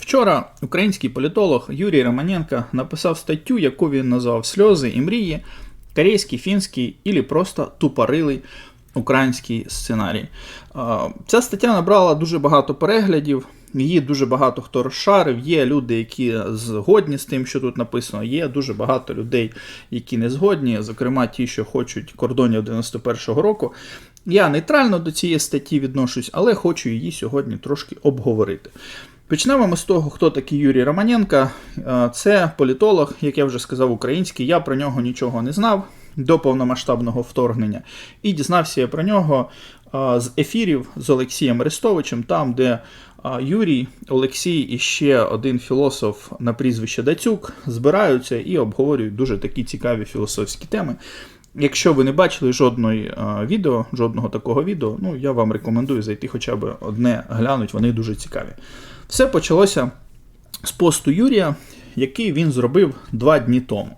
Вчора український політолог Юрій Романенко написав статтю, яку він назвав Сльози і мрії, корейський, фінський і просто тупорилий український сценарій. Ця стаття набрала дуже багато переглядів, її дуже багато хто розшарив. Є люди, які згодні з тим, що тут написано. Є дуже багато людей, які не згодні, зокрема ті, що хочуть кордонів 91-го року. Я нейтрально до цієї статті відношусь, але хочу її сьогодні трошки обговорити. Почнемо ми з того, хто такий Юрій Романенко. Е, Це політолог, як я вже сказав, український. Я про нього нічого не знав до повномасштабного вторгнення. І дізнався я про нього е, з ефірів з Олексієм Арестовичем, там, де е, Юрій, Олексій і ще один філософ на прізвище Дацюк збираються і обговорюють дуже такі цікаві філософські теми. Якщо ви не бачили жодної е, відео, жодного такого відео, ну я вам рекомендую зайти хоча б одне глянуть, вони дуже цікаві. Все почалося з посту Юрія, який він зробив два дні тому.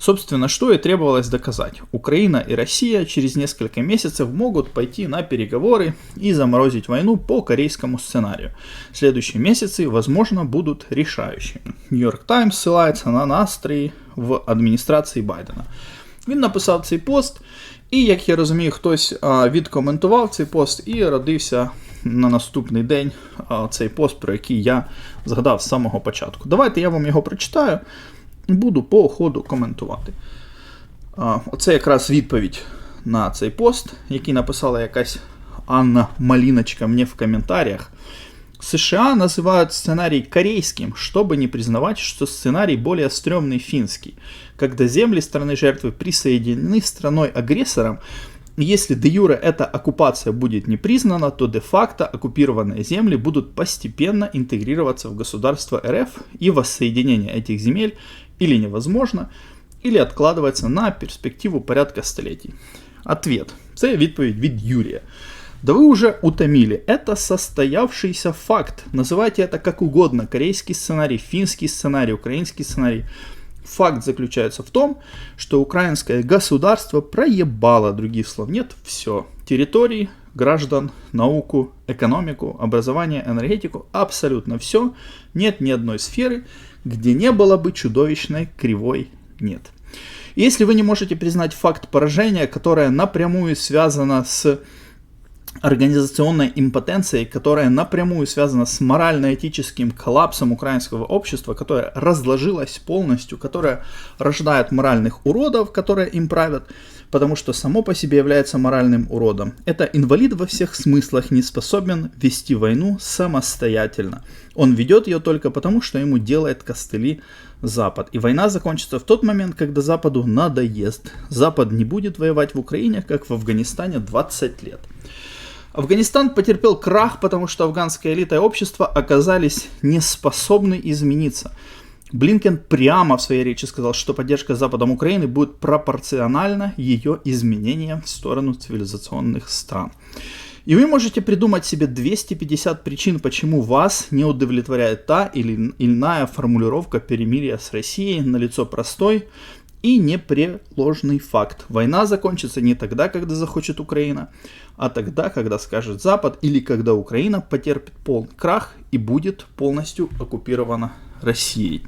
Собственно, что и требовалось доказать. Украина и Россия через несколько месяцев могут пойти на переговоры и заморозить войну по корейскому сценарию. Следующие месяцы, возможно, будут решающими. Нью-Йорк Таймс ссылается на настрої в адміністрації Байдена. Він написав цей пост, і, як я розумію, хтось відкоментував цей пост і родився на наступний день цей пост, про який я згадав з самого початку. Давайте я вам його прочитаю і буду по ходу коментувати. Оце якраз відповідь на цей пост, який написала якась Анна Малиночка мне в комментариях. США называют сценарий корейским, чтобы не признавать, что сценарий более стрёмный финский, когда земли страны жертвы присоединены страной-агрессором, и если де юре эта оккупация будет не признана, то де-факто оккупированные земли будут постепенно интегрироваться в государство РФ, и воссоединение этих земель или невозможно, или откладывается на перспективу порядка столетий. Ответ. Це відповідь від Юрія. Да вы уже утомили. Это состоявшийся факт. Называйте это как угодно. Корейский сценарий, финский сценарий, украинский сценарий. Факт заключается в том, что украинское государство проебало, других слов нет, все. Территории, граждан, науку, экономику, образование, энергетику, абсолютно все. Нет ни одной сферы, где не было бы чудовищной кривой нет. Если вы не можете признать факт поражения, которое напрямую связано с организационной импотенцией, которая напрямую связана с морально-этическим коллапсом украинского общества, которое разложилось полностью, которое рождает моральных уродов, которые им правят, потому что само по себе является моральным уродом. Это инвалид во всех смыслах, не способен вести войну самостоятельно. Он ведет ее только потому, что ему делает костыли Запад. И война закончится в тот момент, когда Западу надоест. Запад не будет воевать в Украине, как в Афганистане 20 лет. Афганистан потерпел крах, потому что афганская элита и общество оказались не способны измениться. Блинкен прямо в своей речи сказал, что поддержка Западом Украины будет пропорциональна ее изменениям в сторону цивилизационных стран. И вы можете придумать себе 250 причин, почему вас не удовлетворяет та или иная формулировка перемирия с Россией на лицо простой и непреложный факт. Война закончится не тогда, когда захочет Украина, а тогда, когда скажет Запад, или когда Украина потерпит полный крах и будет полностью оккупирована Россией.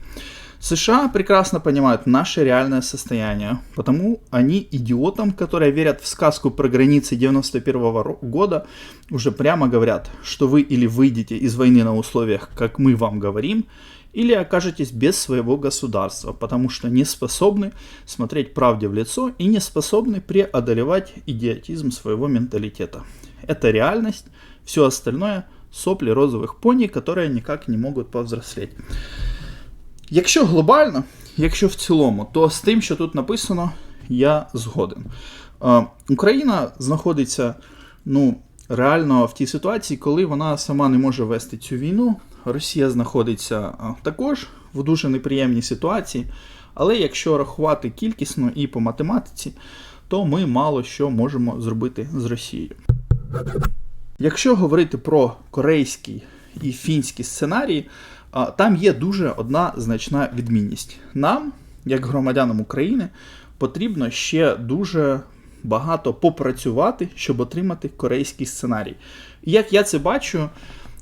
США прекрасно понимают наше реальное состояние, потому они идиотам, которые верят в сказку про границы 91 года, уже прямо говорят, что вы или выйдете из войны на условиях, как мы вам говорим, или окажетесь без своего государства, потому что не способны смотреть правде в лицо и не способны преодолевать идиотизм своего менталитета. Это реальность, все остальное сопли розовых пони, которые никак не могут повзрослеть. Якщо глобально, якщо в цілому, то з тим, що тут написано, я згоден. Е, Україна знаходиться ну, реально в тій ситуації, коли вона сама не може вести цю війну. Росія знаходиться також в дуже неприємній ситуації. Але якщо рахувати кількісно і по математиці, то ми мало що можемо зробити з Росією. Якщо говорити про корейський і фінський сценарії, там є дуже одна значна відмінність. Нам, як громадянам України, потрібно ще дуже багато попрацювати, щоб отримати корейський сценарій. І як я це бачу,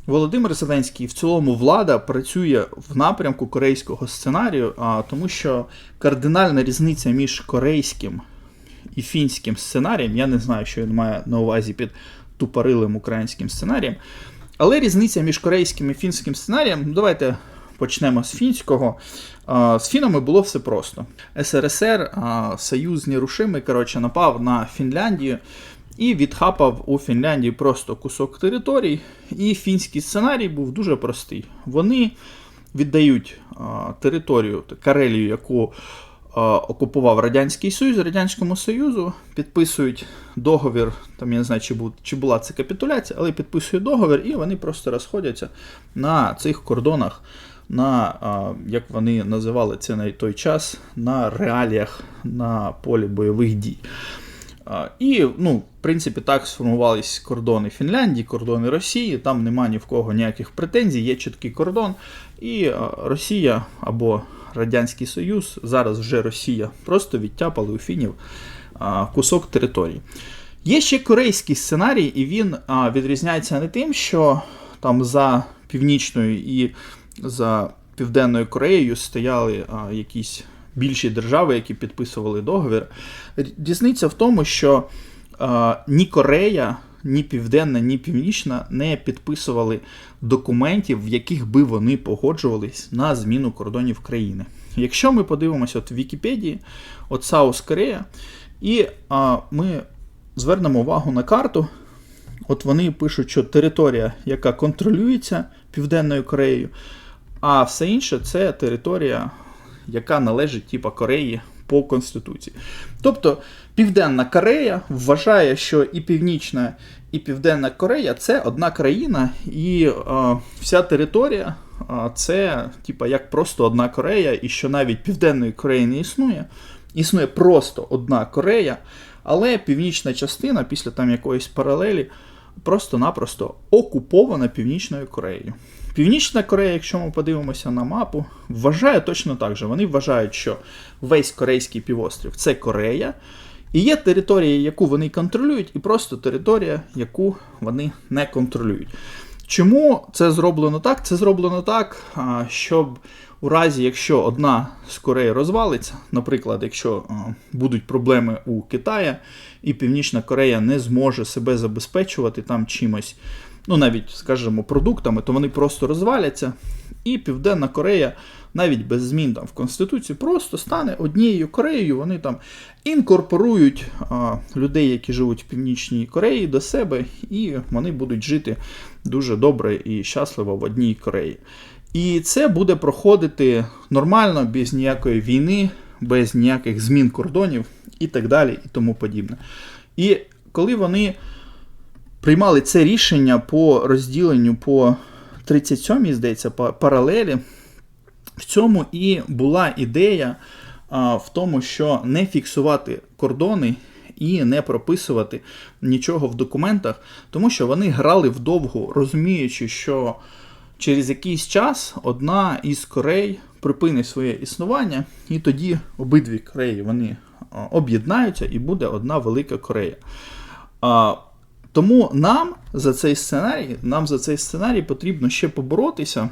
Володимир Зеленський, в цілому влада працює в напрямку корейського сценарію, а тому що кардинальна різниця між корейським і фінським сценарієм, я не знаю, що він має на увазі під тупорилим українським сценарієм. Але різниця між корейським і фінським сценарієм, ну, давайте почнемо з фінського. З фінами було все просто. СРСР, а, Союз нерушимий, коротше, напав на Фінляндію і відхапав у Фінляндії просто кусок територій. І фінський сценарій був дуже простий. Вони віддають а, територію Карелію, яку а, окупував Радянський Союз, Радянському Союзу, підписують договір. Там я не знаю, чи, бу, чи була це капітуляція, але підписують договір, і вони просто розходяться на цих кордонах. На, як вони називали це на той час, на реаліях на полі бойових дій. І, ну, в принципі, так сформувались кордони Фінляндії, кордони Росії. Там нема ні в кого ніяких претензій, є чіткий кордон. І Росія або Радянський Союз, зараз вже Росія, просто відтяпали у фінів кусок території. Є ще корейський сценарій, і він відрізняється не тим, що там за північною і за Південною Кореєю стояли якісь більші держави, які підписували договір. Різниця в тому, що ні Корея, ні Південна, ні Північна не підписували документів, в яких би вони погоджувались на зміну кордонів країни. Якщо ми подивимося от в Вікіпедії, от Саус Корея, і а, ми звернемо увагу на карту. От вони пишуть, що територія, яка контролюється Південною Кореєю, а все інше це територія, яка належить типа Кореї по Конституції. Тобто Південна Корея вважає, що і Північна, і Південна Корея це одна країна, і е, вся територія е, це типа як просто одна Корея, і що навіть Південної Кореї не існує. Існує просто одна Корея, але північна частина після там якоїсь паралелі просто-напросто окупована Північною Кореєю. Північна Корея, якщо ми подивимося на мапу, вважає точно так же. Вони вважають, що весь Корейський півострів це Корея, і є територія, яку вони контролюють, і просто територія, яку вони не контролюють. Чому це зроблено так? Це зроблено так, щоб у разі, якщо одна з Кореї розвалиться, наприклад, якщо будуть проблеми у Китаї, і Північна Корея не зможе себе забезпечувати там чимось, ну навіть, скажімо, продуктами, то вони просто розваляться. І Південна Корея навіть без змін там в Конституції просто стане однією Кореєю. Вони там інкорпорують а, людей, які живуть в Північній Кореї, до себе, і вони будуть жити дуже добре і щасливо в одній Кореї. І це буде проходити нормально, без ніякої війни, без ніяких змін кордонів і так далі, і тому подібне. І коли вони приймали це рішення по розділенню по 37-й, здається, по паралелі, в цьому і була ідея а, в тому, що не фіксувати кордони. І не прописувати нічого в документах, тому що вони грали вдовго, розуміючи, що через якийсь час одна із Корей припинить своє існування, і тоді обидві Кореї вони об'єднаються і буде одна велика Корея. Тому нам за цей сценарій, нам за цей сценарій потрібно ще поборотися.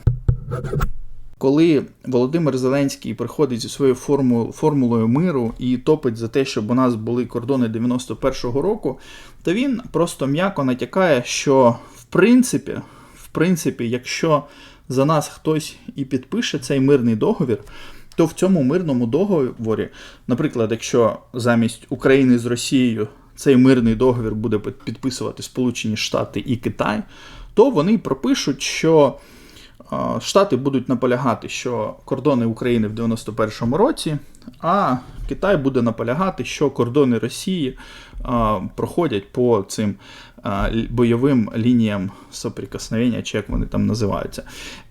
Коли Володимир Зеленський приходить зі своєю форму, формулою миру і топить за те, щоб у нас були кордони 91-го року, то він просто м'яко натякає, що в принципі, принципі, якщо за нас хтось і підпише цей мирний договір, то в цьому мирному договорі, наприклад, якщо замість України з Росією цей мирний договір буде підписувати Сполучені Штати і Китай, то вони пропишуть, що Штати будуть наполягати, що кордони України в 91-му році, а Китай буде наполягати, що кордони Росії проходять по цим бойовим лініям соприкосновення, чи як вони там називаються.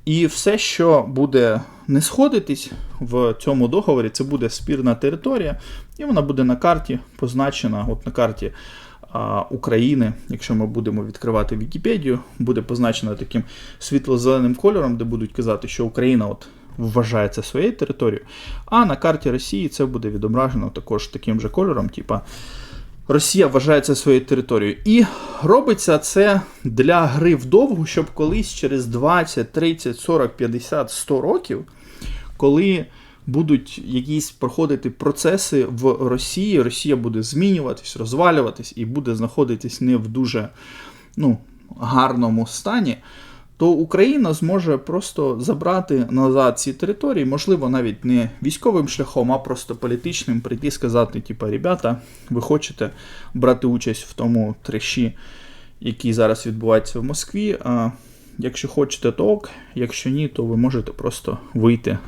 І все, що буде не сходитись в цьому договорі, це буде спірна територія, і вона буде на карті позначена, от на карті. України, якщо ми будемо відкривати Вікіпедію, буде позначена таким світло-зеленим кольором, де будуть казати, що Україна от вважається своєю територією. А на карті Росії це буде відображено також таким же кольором, типа Росія вважає це своєю територією. І робиться це для гри вдовгу, щоб колись через 20, 30, 40, 50, 100 років, коли будуть якісь проходити процеси в Росії, Росія буде змінюватись, розвалюватись і буде знаходитись не в дуже ну, гарному стані, то Україна зможе просто забрати назад ці території, можливо, навіть не військовим шляхом, а просто політичним, прийти і сказати, типа, ребята, ви хочете брати участь в тому треші, який зараз відбувається в Москві. А якщо хочете, то ок, якщо ні, то ви можете просто вийти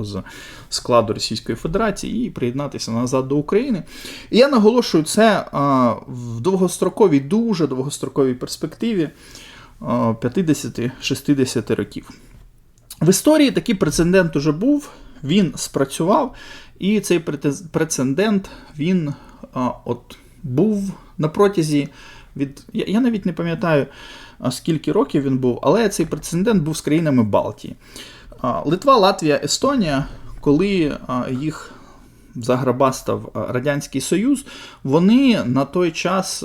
з складу Російської Федерації і приєднатися назад до України. І я наголошую це в довгостроковій, дуже довгостроковій перспективі 50-60 років. В історії такий прецедент уже був, він спрацював, і цей прецедент він от був на протязі від. Я навіть не пам'ятаю, скільки років він був, але цей прецедент був з країнами Балтії. Литва, Латвія, Естонія, коли їх заграбастав Радянський Союз, вони на той час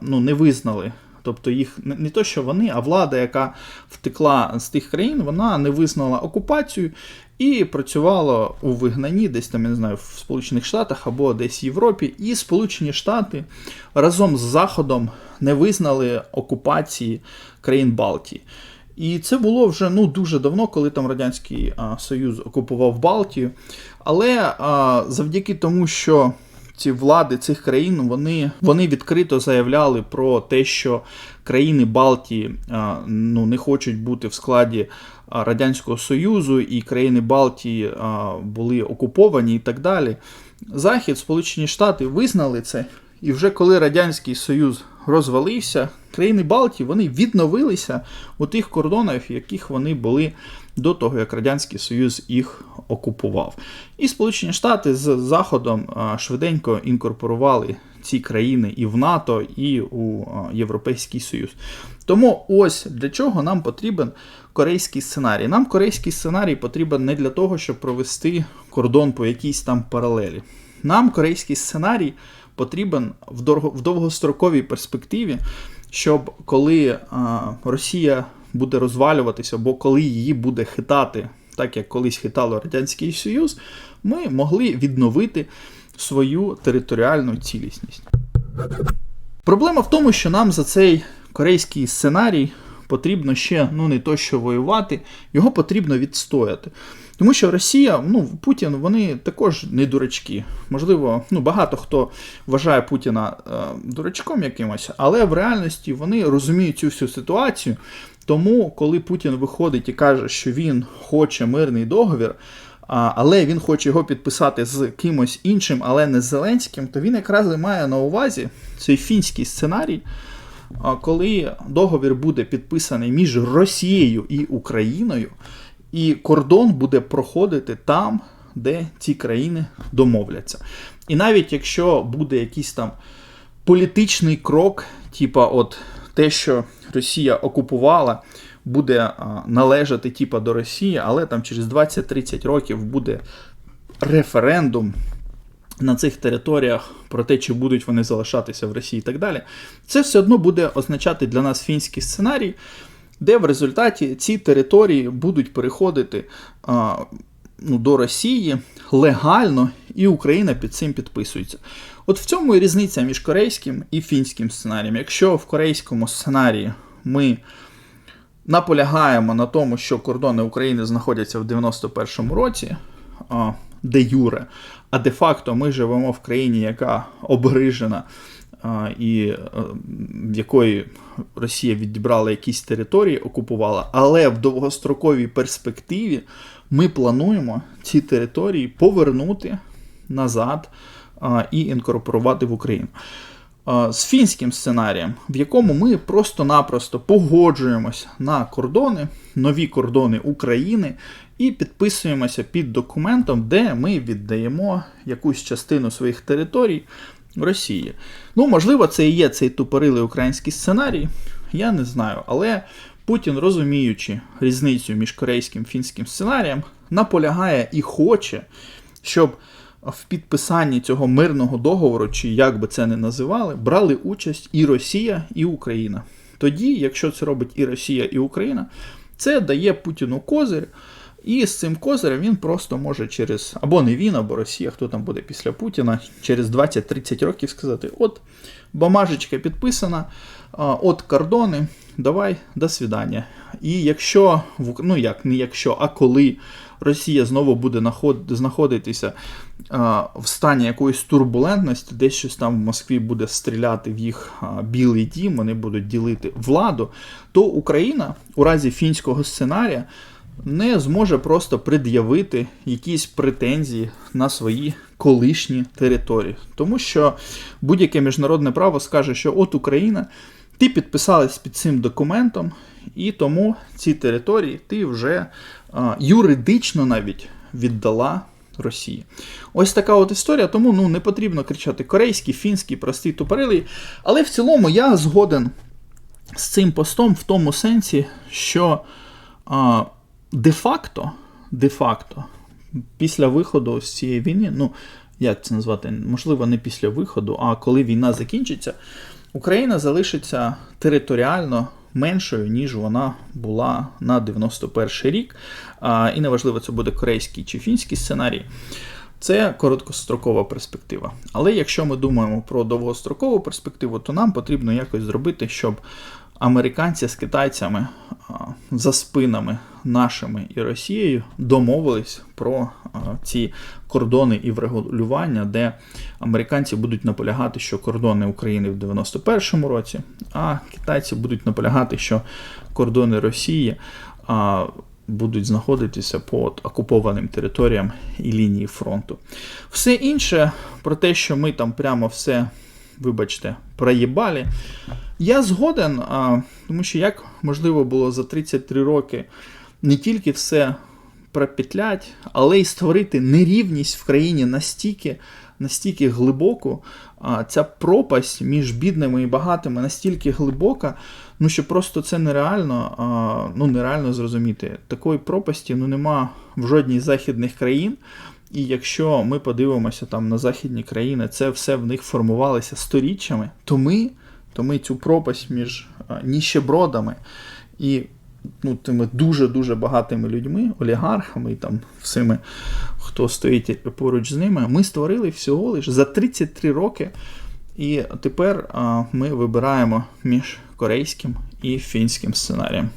ну, не визнали. Тобто їх не то, що вони, а влада, яка втекла з тих країн, вона не визнала окупацію і працювала у вигнанні, десь там, я не знаю, в Сполучених Штатах або десь в Європі. І Сполучені Штати разом з Заходом не визнали окупації країн Балтії. І це було вже ну, дуже давно, коли там Радянський а, Союз окупував Балтію. Але а, завдяки тому, що ці влади цих країн вони вони відкрито заявляли про те, що країни Балтії ну, не хочуть бути в складі Радянського Союзу, і країни Балтії були окуповані і так далі. Захід, Сполучені Штати визнали це. І вже коли Радянський Союз розвалився, країни Балтії вони відновилися у тих кордонах, в яких вони були до того, як Радянський Союз їх окупував. І Сполучені Штати з Заходом швиденько інкорпорували ці країни і в НАТО, і у Європейський Союз. Тому ось для чого нам потрібен корейський сценарій. Нам корейський сценарій потрібен не для того, щоб провести кордон по якійсь там паралелі. Нам корейський сценарій потрібен в довгостроковій перспективі, щоб коли Росія буде розвалюватися, або коли її буде хитати, так як колись хитало Радянський Союз, ми могли відновити свою територіальну цілісність. Проблема в тому, що нам за цей корейський сценарій потрібно ще ну не то, що воювати, його потрібно відстояти. Тому що Росія, ну Путін, вони також не дурачки. Можливо, ну багато хто вважає Путіна е, дурачком якимось, але в реальності вони розуміють цю всю ситуацію. Тому, коли Путін виходить і каже, що він хоче мирний договір, але він хоче його підписати з кимось іншим, але не з Зеленським, то він якраз має на увазі цей фінський сценарій. Коли договір буде підписаний між Росією і Україною, і кордон буде проходити там, де ці країни домовляться. І навіть якщо буде якийсь там політичний крок, типа от те, що Росія окупувала, буде належати типа до Росії, але там через 20-30 років буде референдум. На цих територіях про те, чи будуть вони залишатися в Росії і так далі, це все одно буде означати для нас фінський сценарій, де в результаті ці території будуть переходити а, ну, до Росії легально, і Україна під цим підписується. От в цьому і різниця між корейським і фінським сценарієм. Якщо в корейському сценарії ми наполягаємо на тому, що кордони України знаходяться в 91-му році, де Юре, а де-факто ми живемо в країні, яка обгрижена і е, в якої Росія відібрала якісь території, окупувала, але в довгостроковій перспективі ми плануємо ці території повернути назад і інкорпорувати в Україну. З фінським сценарієм, в якому ми просто-напросто погоджуємося на кордони, нові кордони України і підписуємося під документом, де ми віддаємо якусь частину своїх територій Росії. Ну, можливо, це і є цей тупорилий український сценарій, я не знаю. Але Путін, розуміючи різницю між корейським і фінським сценарієм, наполягає і хоче, щоб в підписанні цього мирного договору, чи як би це не називали, брали участь і Росія, і Україна. Тоді, якщо це робить і Росія, і Україна, це дає Путіну козир. І з цим козирем він просто може через або не він, або Росія, хто там буде після Путіна, через 20-30 років сказати: от бумажечка підписана, от кордони, давай, до свидання. І якщо ну як не якщо, а коли Росія знову буде наход- знаходитися в стані якоїсь турбулентності, десь щось там в Москві буде стріляти в їх білий дім, вони будуть ділити владу, то Україна у разі фінського сценарія не зможе просто пред'явити якісь претензії на свої колишні території. Тому що будь-яке міжнародне право скаже, що от Україна, ти підписалась під цим документом, і тому ці території ти вже а, юридично навіть віддала Росії. Ось така от історія, тому ну, не потрібно кричати корейський, фінський, простий, тупорилий. Але в цілому я згоден з цим постом в тому сенсі, що а, де-факто, де-факто, після виходу з цієї війни, ну як це назвати, можливо, не після виходу, а коли війна закінчиться, Україна залишиться територіально меншою, ніж вона була на 91 рік. І неважливо, це буде корейський чи фінський сценарій. Це короткострокова перспектива. Але якщо ми думаємо про довгострокову перспективу, то нам потрібно якось зробити, щоб американці з китайцями за спинами нашими і Росією домовились про а, ці кордони і врегулювання, де американці будуть наполягати, що кордони України в 91-му році, а китайці будуть наполягати, що кордони Росії. Будуть знаходитися по окупованим територіям і лінії фронту. Все інше про те, що ми там прямо все, вибачте, проїбали, я згоден, а, тому що як можливо було за 33 роки не тільки все пропетлять, але й створити нерівність в країні настільки, настільки глибоку, ця пропасть між бідними і багатими настільки глибока, ну що просто це нереально, ну нереально зрозуміти. Такої пропасті ну нема в жодній західних країн. І якщо ми подивимося там на західні країни, це все в них формувалося сторіччями, то ми, то ми цю пропасть між ніщебродами і ну, тими дуже-дуже багатими людьми, олігархами там всіми, хто стоїть поруч з ними, ми створили всього лише за 33 роки. І тепер а, ми вибираємо між корейським і фінським сценарієм.